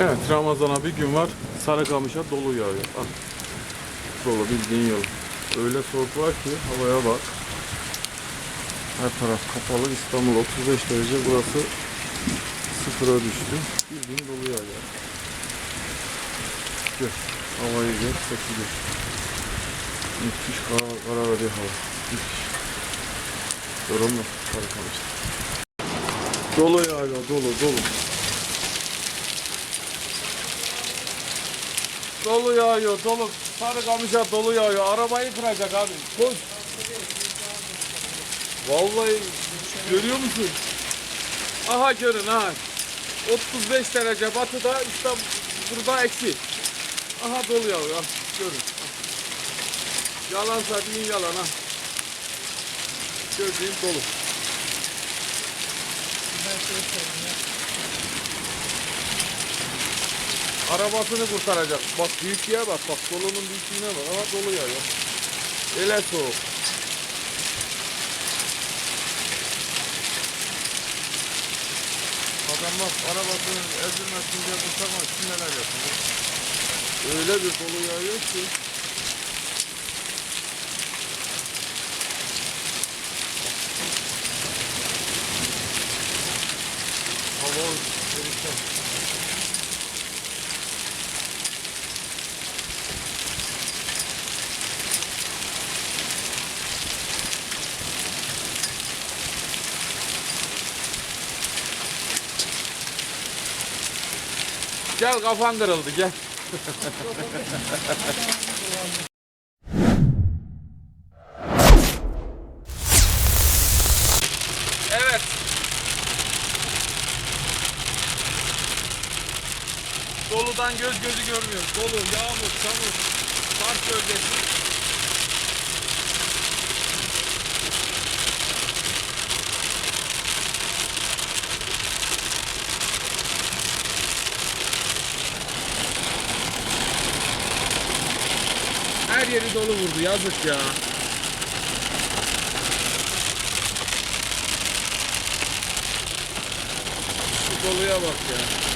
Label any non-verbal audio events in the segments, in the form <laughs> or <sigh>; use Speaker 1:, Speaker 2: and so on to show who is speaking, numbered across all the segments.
Speaker 1: Evet Ramazan'a bir gün var. Sarıkamış'a dolu yağıyor. Bak. Dolu bildiğin yol. Öyle soğuk var ki havaya bak. Her taraf kapalı. İstanbul 35 derece. Burası sıfıra düştü. Bildiğin dolu yağıyor. Gör. Havayı gör. Sesi gör. Müthiş kara, karara bir hava. Müthiş. Yorulma Sarıkamış'ta. Dolu yağıyor. Dolu dolu. Dolu yağıyor, dolu. Sarı kamışa dolu yağıyor. Arabayı kıracak abi. Koş. Vallahi görüyor musun? Aha görün ha. 35 derece batıda işte burada eksi. Aha dolu yağıyor. Görün. Yalansa deyin yalan ha. Gördüğün dolu. Arabasını kurtaracak. Bak büyüklüğe bak. Bak dolunun büyüklüğüne bak. Ama dolu yağıyor. Ele soğuk. Adam bak arabasını ezilmesin diye kurtarmak için neler yapıyor. Öyle bir dolu yağıyor ki. Hava perişan. Gel kafan kırıldı gel. evet. Doludan göz gözü görmüyor. Dolu, yağmur, çamur, kar gölgesi. Her yeri dolu vurdu. Yazık ya. Şu doluya bak ya.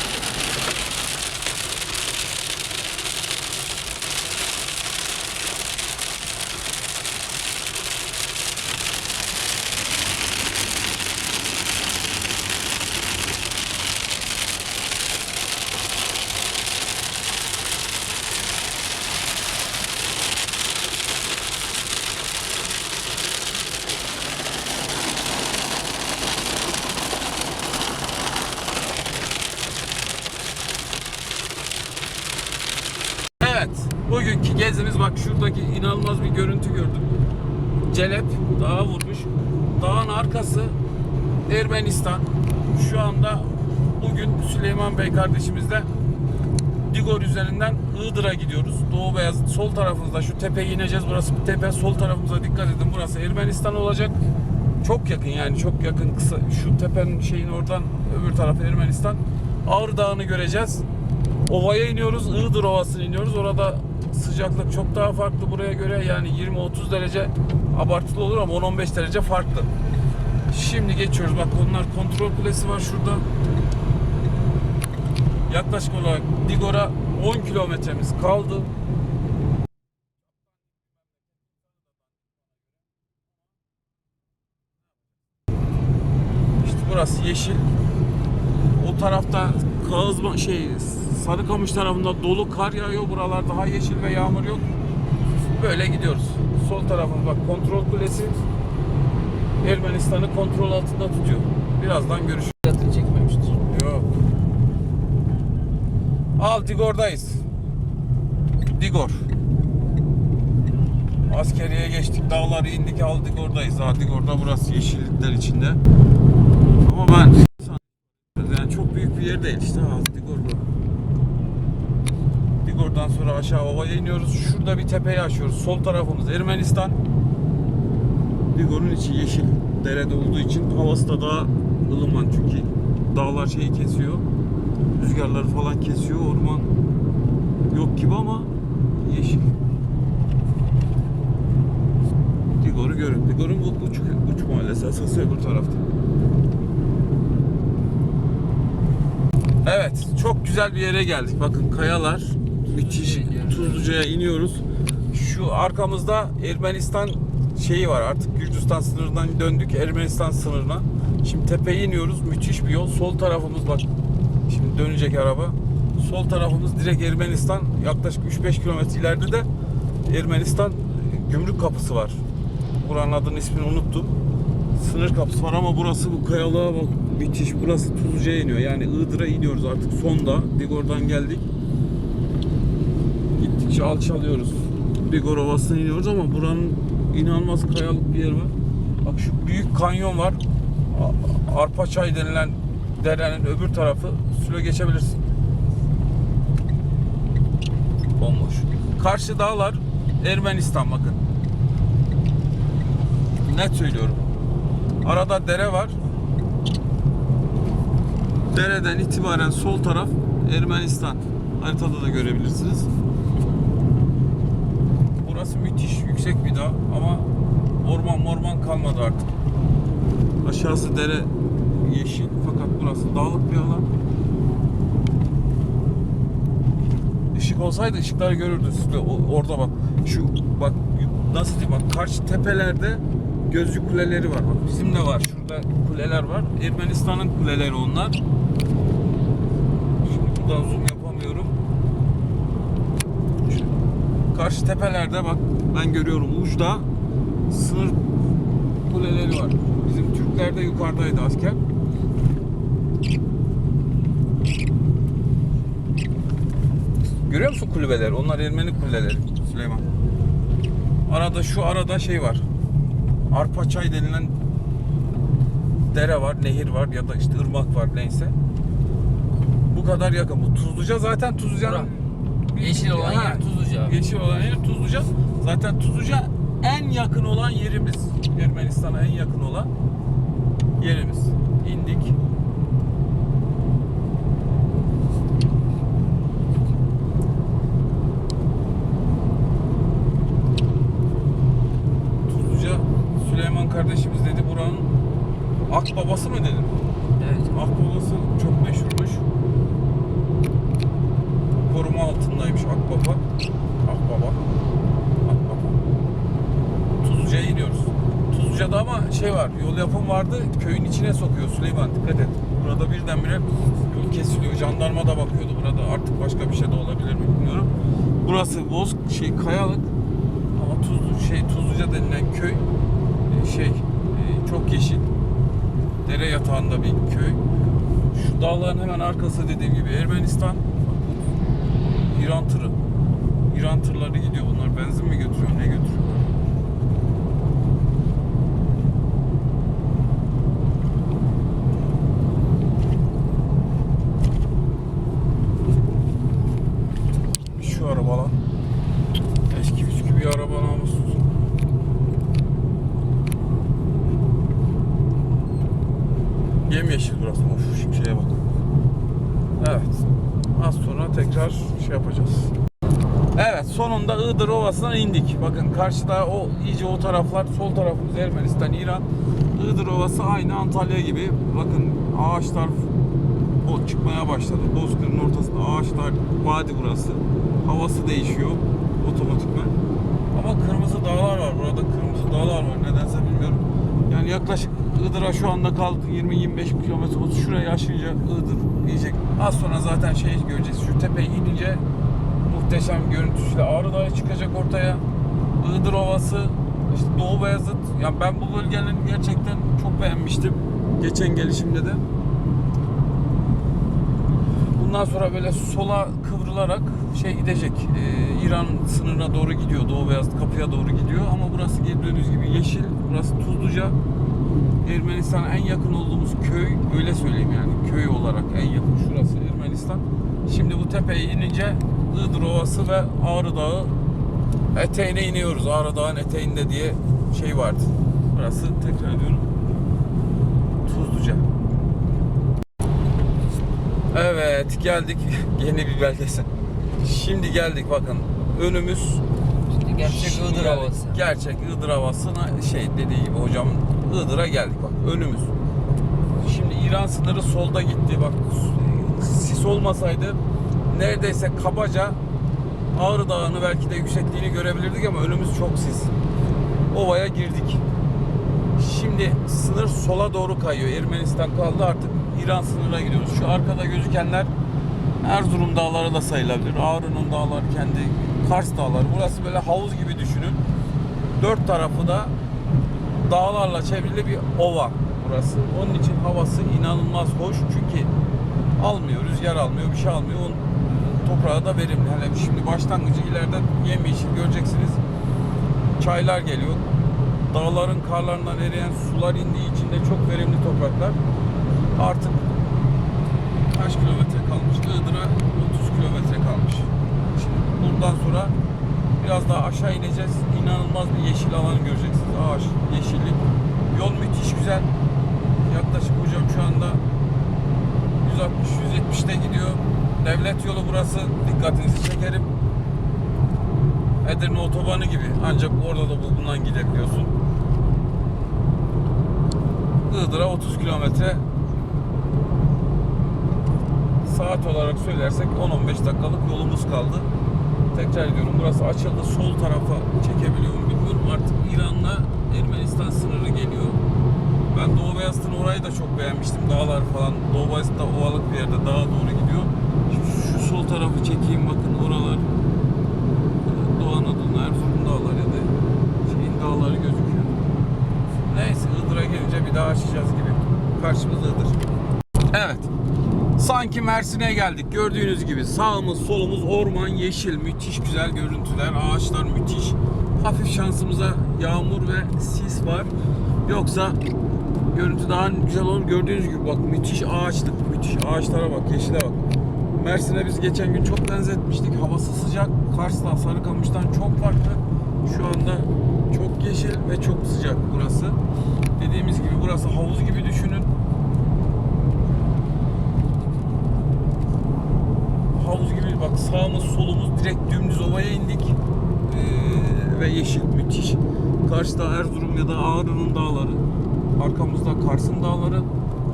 Speaker 1: Evet. Bugünkü gezimiz bak şuradaki inanılmaz bir görüntü gördüm. Celep dağa vurmuş. Dağın arkası Ermenistan. Şu anda bugün Süleyman Bey kardeşimizle Digor üzerinden Iğdır'a gidiyoruz. Doğu Beyazıt sol tarafımızda şu tepeye ineceğiz. Burası bir tepe. Sol tarafımıza dikkat edin. Burası Ermenistan olacak. Çok yakın yani çok yakın kısa şu tepenin şeyin oradan öbür tarafı Ermenistan. Ağrı Dağı'nı göreceğiz. Ovaya iniyoruz. Iğdır Ovası'na iniyoruz. Orada sıcaklık çok daha farklı buraya göre. Yani 20-30 derece abartılı olur ama 10-15 derece farklı. Şimdi geçiyoruz. Bak onlar kontrol kulesi var şurada. Yaklaşık olarak Digor'a 10 kilometremiz kaldı. İşte burası yeşil. O tarafta Kağızma şey Sarıkamış tarafında dolu kar yağıyor. Buralar daha yeşil ve yağmur yok. Böyle gidiyoruz. Sol tarafımız bak kontrol kulesi Ermenistan'ı kontrol altında tutuyor. Birazdan görüşürüz.
Speaker 2: Dikkatini çekmemiştir.
Speaker 1: Yok. Al Digor'dayız. Digor. Askeriye geçtik, dağları indik, al Digor'dayız. Ha Digor'da burası yeşillikler içinde. Ama ben yani çok büyük bir yer değil işte ha Digor'da. Digor'dan sonra aşağı ovaya iniyoruz. Şurada bir tepeyi aşıyoruz. Sol tarafımız Ermenistan. Digor'un içi yeşil derede olduğu için havası da daha ılıman çünkü dağlar şeyi kesiyor. Rüzgarları falan kesiyor. Orman yok gibi ama yeşil. Digor'u görün. Digor'un bu uç, uç mahallesi esası öbür tarafta. Evet, çok güzel bir yere geldik. Bakın kayalar, müthiş. Tuzluca'ya iniyoruz. Şu arkamızda Ermenistan şeyi var. Artık Gürcistan sınırından döndük Ermenistan sınırına. Şimdi tepeye iniyoruz. Müthiş bir yol. Sol tarafımız bak. Şimdi dönecek araba. Sol tarafımız direkt Ermenistan. Yaklaşık 3-5 kilometre ileride de Ermenistan gümrük kapısı var. Buranın adının ismini unuttum. Sınır kapısı var ama burası bu kayalığa bak müthiş. Burası Tuzluca'ya iniyor. Yani Iğdır'a iniyoruz artık sonda. Digor'dan geldik. Gittikçe alçalıyoruz. Digor Ovası'na iniyoruz ama buranın inanılmaz kayalık bir yer var. Bak şu büyük kanyon var. Arpaçay denilen derenin öbür tarafı. Süle geçebilirsin. Bomboş. Karşı dağlar Ermenistan bakın. Net söylüyorum. Arada dere var. Dereden itibaren sol taraf Ermenistan. Haritada da görebilirsiniz. Burası müthiş yüksek bir dağ ama orman morman kalmadı artık. Aşağısı dere yeşil fakat burası dağlık bir alan. Işık olsaydı ışıkları görürdünüz. Orada bak. Şu bak nasıl diyeyim bak karşı tepelerde gözcü kuleleri var. Bak bizim de var. Şurada kuleler var. Ermenistan'ın kuleleri onlar. Şimdi buradan zoom yapamıyorum. Şu karşı tepelerde bak ben görüyorum uçta sınır kuleleri var. Bizim Türkler de yukarıdaydı asker. Görüyor musun kulübeleri? Onlar Ermeni kuleleri Süleyman. Arada şu arada şey var. Arpaçay denilen dere var, nehir var ya da işte ırmak var neyse. Bu kadar yakın. Bu Tuzluca zaten Tuzluca'nın
Speaker 2: Yeşil olan
Speaker 1: Ha,
Speaker 2: yer Tuzluca.
Speaker 1: Yeşil olan yer Tuzluca. Zaten Tuzluca en yakın olan yerimiz. Ermenistan'a en yakın olan yerimiz. İndik. Tuzluca Süleyman kardeşimiz dedi buranın Akbabası mı dedim?
Speaker 2: Evet.
Speaker 1: Akbabası çok meşhurmuş. Koruma altındaymış Akbaba. Akbaba. Akbaba. Tuzluca'ya iniyoruz. Tuzluca'da ama şey var, yol yapım vardı, köyün içine sokuyor Süleyman, dikkat et. Burada birdenbire yol kesiliyor, jandarma da bakıyordu burada, artık başka bir şey de olabilir mi bilmiyorum. Burası Boz, şey kayalık ama Tuzlu, şey Tuzluca denilen köy, e, şey e, çok yeşil, dere yatağında bir köy. Şu dağların hemen arkası dediğim gibi Ermenistan. İran tırı. İran tırları gidiyor. Bunlar benzin mi götürüyor? Ne götürüyor? Şu araba lan. Eski püskü bir araba namussuz. Yemyeşil burası. Of şimşeye bak. Evet. Az sonra tekrar şey yapacağız. Evet sonunda Iğdır Ovası'na indik. Bakın karşıda o iyice o taraflar sol tarafımız Ermenistan, İran. Iğdır Ovası aynı Antalya gibi. Bakın ağaçlar o çıkmaya başladı. Bozkır'ın ortasında ağaçlar, vadi burası. Havası değişiyor otomatikman. Dağlar var. Burada kırmızı dağlar var. Nedense bilmiyorum. Yani yaklaşık Iğdır'a şu anda kaldı 20-25 kilometre oldu. Şurayı aşınca Iğdır diyecek. Az sonra zaten şey göreceğiz. Şu tepeye inince muhteşem görüntüsüyle Ağrı Dağı çıkacak ortaya. Iğdır Ovası, işte Doğu Beyazıt. Ya ben bu bölgenin gerçekten çok beğenmiştim. Geçen gelişimde de. Bundan sonra böyle sola kıvrılarak şey gidecek. Ee, İran sınırına doğru gidiyor. Doğu Beyazıt kapıya doğru gidiyor. Ama burası gördüğünüz gibi yeşil. Burası Tuzluca. Ermenistan'a en yakın olduğumuz köy. Öyle söyleyeyim yani. Köy olarak en yakın. Şurası Ermenistan. Şimdi bu tepeye inince Iğdır Ovası ve Ağrı Dağı eteğine iniyoruz. Ağrı Dağı'nın eteğinde diye şey vardı. Burası tekrar ediyorum. Tuzluca. Evet geldik <laughs> yeni bir beldesi. Şimdi geldik bakın önümüz
Speaker 2: İşte gerçek
Speaker 1: Şimdi
Speaker 2: Iğdır
Speaker 1: geldik.
Speaker 2: havası.
Speaker 1: Gerçek Iğdır havasına şey dediği gibi hocam Iğdır'a geldik bak önümüz. Şimdi İran sınırı solda gitti bak Sis sis olmasaydı neredeyse kabaca Ağrı Dağı'nı belki de yüksekliğini görebilirdik ama önümüz çok sis. Ovaya girdik. Şimdi sınır sola doğru kayıyor. Ermenistan kaldı artık İran sınırına gidiyoruz. Şu arkada gözükenler Erzurum dağları da sayılabilir. Ağrı'nın dağları kendi Kars dağları. Burası böyle havuz gibi düşünün. Dört tarafı da dağlarla çevrili bir ova burası. Onun için havası inanılmaz hoş. Çünkü almıyor, rüzgar almıyor, bir şey almıyor. Onun toprağı da verimli. Hele şimdi başlangıcı ileride yemyeşil göreceksiniz. Çaylar geliyor. Dağların karlarından eriyen sular indiği için de çok verimli topraklar. Artık kaç kilometre kalmış? Iğdır'a 30 kilometre kalmış. Şimdi buradan sonra biraz daha aşağı ineceğiz. İnanılmaz bir yeşil alan göreceksiniz. Ağaç, yeşillik. Yol müthiş güzel. Yaklaşık hocam şu anda 160-170'te gidiyor. Devlet yolu burası. Dikkatinizi çekerim. Edirne otobanı gibi. Ancak orada da bundan gidebiliyorsun. Iğdır'a 30 kilometre saat olarak söylersek 10-15 dakikalık yolumuz kaldı. Tekrar ediyorum burası açıldı. Sol tarafa çekebiliyor muyum bilmiyorum. Artık İran'la Ermenistan sınırı geliyor. Ben Doğu Beyazıt'ın orayı da çok beğenmiştim. Dağlar falan. Doğu Beyazıt da ovalık bir yerde dağa doğru gidiyor. Şimdi şu sol tarafı çekeyim bakın oralar. Doğu Anadolu, Erzurum dağları ya da şeyin dağları gözüküyor. Neyse Iğdır'a gelince bir daha açacağız gibi. Karşımız Iğdır. Evet. Sanki Mersin'e geldik. Gördüğünüz gibi sağımız solumuz orman, yeşil, müthiş güzel görüntüler, ağaçlar müthiş. Hafif şansımıza yağmur ve sis var. Yoksa görüntü daha güzel olur. Gördüğünüz gibi bak müthiş ağaçlık, müthiş ağaçlara bak, yeşile bak. Mersin'e biz geçen gün çok benzetmiştik. Havası sıcak. Kars'ta, Sarıkamış'tan çok farklı. Şu anda çok yeşil ve çok sıcak burası. Dediğimiz gibi burası havuz gibi düşünün. havuz gibi bak sağımız solumuz direkt dümdüz ovaya indik. Ee, ve yeşil müthiş. Karşıda Erzurum ya da Ağrı'nın dağları. Arkamızda Kars'ın dağları.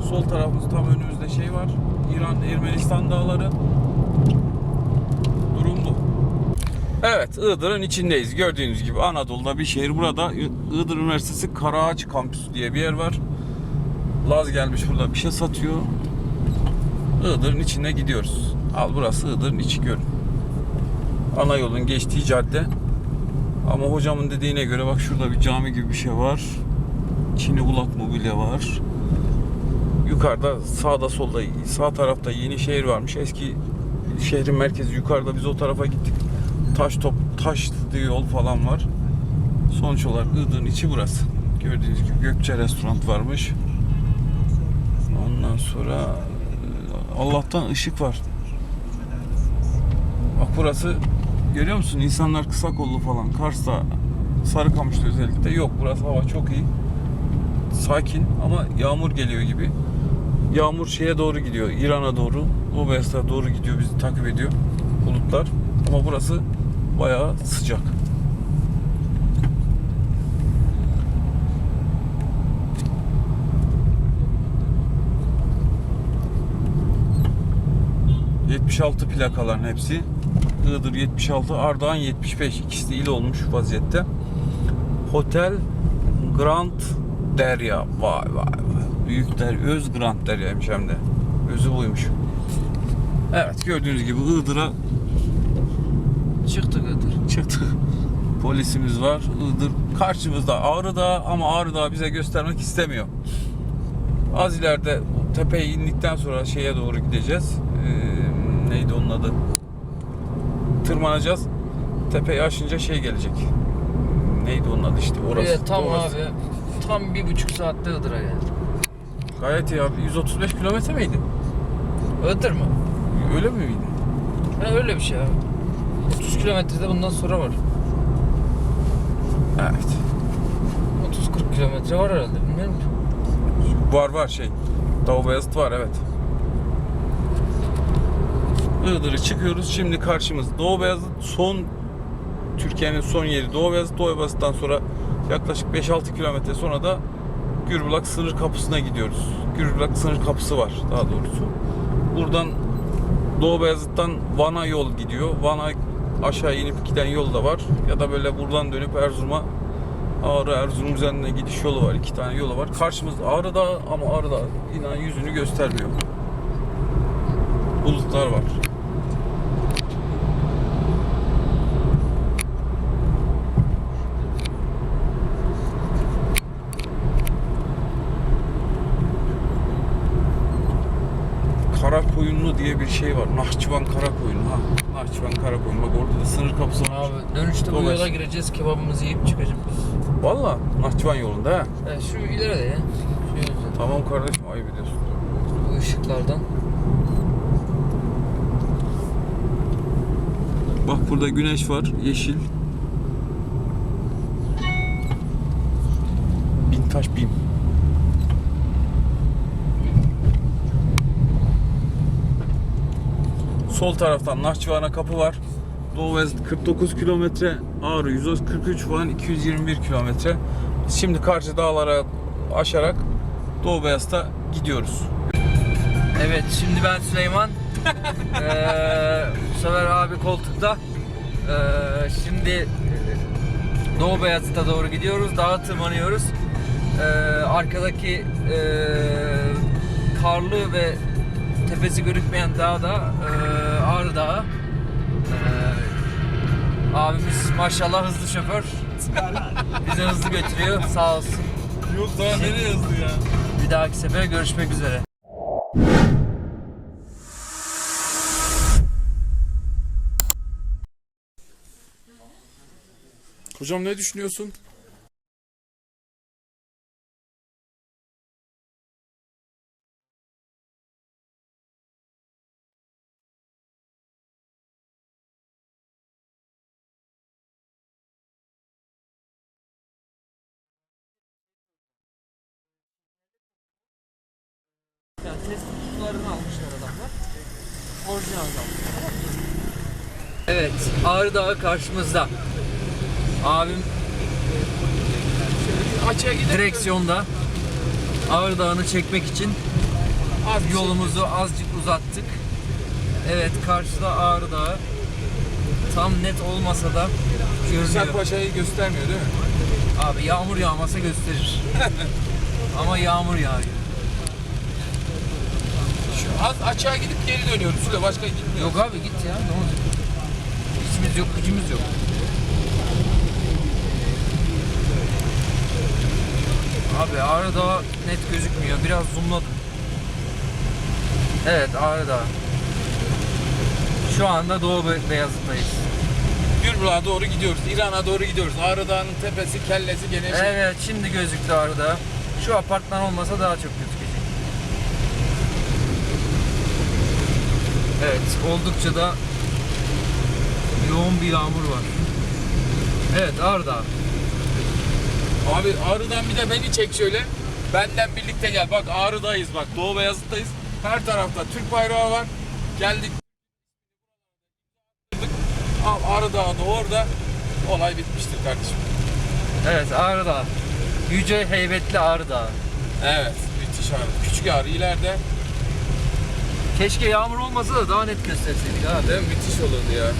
Speaker 1: Sol tarafımız tam önümüzde şey var. İran Ermenistan dağları. Durum bu. Evet Iğdır'ın içindeyiz. Gördüğünüz gibi Anadolu'da bir şehir. Burada Iğdır Üniversitesi Karaağaç Kampüsü diye bir yer var. Laz gelmiş burada bir şey satıyor. Iğdır'ın içine gidiyoruz. Al burası Iğdır'ın içi göl. Ana yolun geçtiği cadde. Ama hocamın dediğine göre bak şurada bir cami gibi bir şey var. Çini Ulak Mobilya var. Yukarıda sağda solda sağ tarafta yeni şehir varmış. Eski şehrin merkezi yukarıda biz o tarafa gittik. Taş top taşlı yol falan var. Sonuç olarak Iğdır'ın içi burası. Gördüğünüz gibi Gökçe restoran varmış. Ondan sonra e, Allah'tan ışık var. Bak burası görüyor musun? İnsanlar kısa kollu falan. Kars'ta Sarıkamış'ta özellikle yok. Burası hava çok iyi. Sakin ama yağmur geliyor gibi. Yağmur şeye doğru gidiyor. İran'a doğru. O Beyazıt'a doğru gidiyor. Bizi takip ediyor. Bulutlar. Ama burası bayağı sıcak. ...76 plakaların hepsi. Iğdır 76, Ardahan 75. İkisi de il olmuş vaziyette. Hotel Grand Derya. Vay vay vay. Büyük der, Öz Grand Derya'ymış hem de. Özü buymuş. Evet gördüğünüz gibi Iğdır'a
Speaker 2: Çıktık Iğdır.
Speaker 1: çıktı. Polisimiz var. Iğdır karşımızda Ağrı Dağı ama Ağrı Dağı bize göstermek istemiyor. Az ileride tepeye indikten sonra şeye doğru gideceğiz. Ee, neydi onun adı? Tırmanacağız. Tepeyi aşınca şey gelecek. Neydi onun adı işte orası.
Speaker 2: Buraya tam
Speaker 1: orası.
Speaker 2: abi tam bir buçuk saatte Iğdır'a geldik.
Speaker 1: Gayet iyi abi. 135 kilometre miydi?
Speaker 2: Iğdır mı?
Speaker 1: Öyle mi miydi?
Speaker 2: Ha, öyle bir şey abi. 30 kilometrede bundan sonra var.
Speaker 1: Evet.
Speaker 2: 30-40 kilometre var herhalde bilmiyorum ki.
Speaker 1: Var var şey. Doğu Beyazıt var evet. Iğdır'ı çıkıyoruz. Şimdi karşımız Doğu Beyazıt son Türkiye'nin son yeri Doğu Beyazıt. Doğu Beyazıt'tan sonra yaklaşık 5-6 kilometre sonra da Gürbülak sınır kapısına gidiyoruz. Gürbülak sınır kapısı var daha doğrusu. Buradan Doğu Beyazıt'tan Van'a yol gidiyor. Van'a aşağı inip giden yol da var. Ya da böyle buradan dönüp Erzurum'a Ağrı Erzurum üzerinde gidiş yolu var. iki tane yolu var. Karşımız Ağrı Dağı ama Ağrı Dağı inan yüzünü göstermiyor. Bulutlar var. Karakoyunlu diye bir şey var. Nahçıvan Karakoyunlu ha. Nahçıvan Karakoyun. Bak orada da sınır kapısı var.
Speaker 2: Abi dönüşte bu yola gireceğiz. Kebabımızı yiyip çıkacağız.
Speaker 1: Valla Nahçıvan yolunda ha.
Speaker 2: Evet, şu ileride ya. Şu yüzden.
Speaker 1: Tamam kardeşim ayıp ediyorsun.
Speaker 2: Bu ışıklardan.
Speaker 1: Bak burada güneş var, yeşil. Bintaş Bim. Sol taraftan Nahçıvan'a kapı var. Doğu Beyazıt 49 kilometre, Ağrı 143 falan 221 kilometre. Şimdi karşı dağlara aşarak Doğu Beyazıt'a gidiyoruz.
Speaker 2: Evet şimdi ben Süleyman. <laughs> ee, bu sefer abi koltukta. Ee, şimdi e, Doğu Beyazıt'a doğru gidiyoruz. Dağa tırmanıyoruz. Ee, arkadaki e, karlı ve tepesi görükmeyen dağ da e, Ağrı Dağı. Ee, abimiz maşallah hızlı şoför. Bizi hızlı götürüyor. Sağ olsun.
Speaker 1: Yok daha nereye hızlı ya?
Speaker 2: Bir dahaki sefer görüşmek üzere.
Speaker 1: Hocam ne düşünüyorsun?
Speaker 2: Almışlar adamlar. Orijinal. Evet, Ağrı Dağı karşımızda. Abim
Speaker 1: Açığa gidelim.
Speaker 2: direksiyonda Ağrı Dağı'nı çekmek için
Speaker 1: Az
Speaker 2: yolumuzu azıcık uzattık. Evet, karşıda Ağrı Dağı. Tam net olmasa da görünüyor.
Speaker 1: Güzel Paşa'yı göstermiyor değil mi?
Speaker 2: Abi yağmur yağmasa gösterir. <laughs> Ama yağmur yağıyor.
Speaker 1: Az açığa gidip geri dönüyoruz. Şöyle başka gitmiyor.
Speaker 2: Yok abi git ya. Ne olacak? İşimiz yok, gücümüz yok. Abi Ağrı Dağı net gözükmüyor. Biraz zoomladım. Evet Ağrı Dağı. Şu anda Doğu Be- Beyazıt'tayız.
Speaker 1: Gürbülak'a doğru gidiyoruz. İran'a doğru gidiyoruz. Ağrı Dağı'nın tepesi, kellesi gene şey.
Speaker 2: Evet şimdi gözüktü Ağrı Dağı. Şu apartman olmasa daha çok gözükecek. Evet oldukça da yoğun bir yağmur var. Evet Ağrı Dağı.
Speaker 1: Abi Ağrı'dan bir de beni çek şöyle. Benden birlikte gel. Bak Ağrı'dayız bak. Doğu Beyazıt'tayız. Her tarafta Türk bayrağı var. Geldik. Al Ağrı Dağı da orada. Olay bitmiştir kardeşim.
Speaker 2: Evet Ağrı Dağı. Yüce heybetli Ağrı Dağı.
Speaker 1: Evet. Müthiş Ağrı. Küçük Ağrı ileride.
Speaker 2: Keşke yağmur olmasa da daha net gösterseydik abi.
Speaker 1: Değil mi? Müthiş olurdu ya.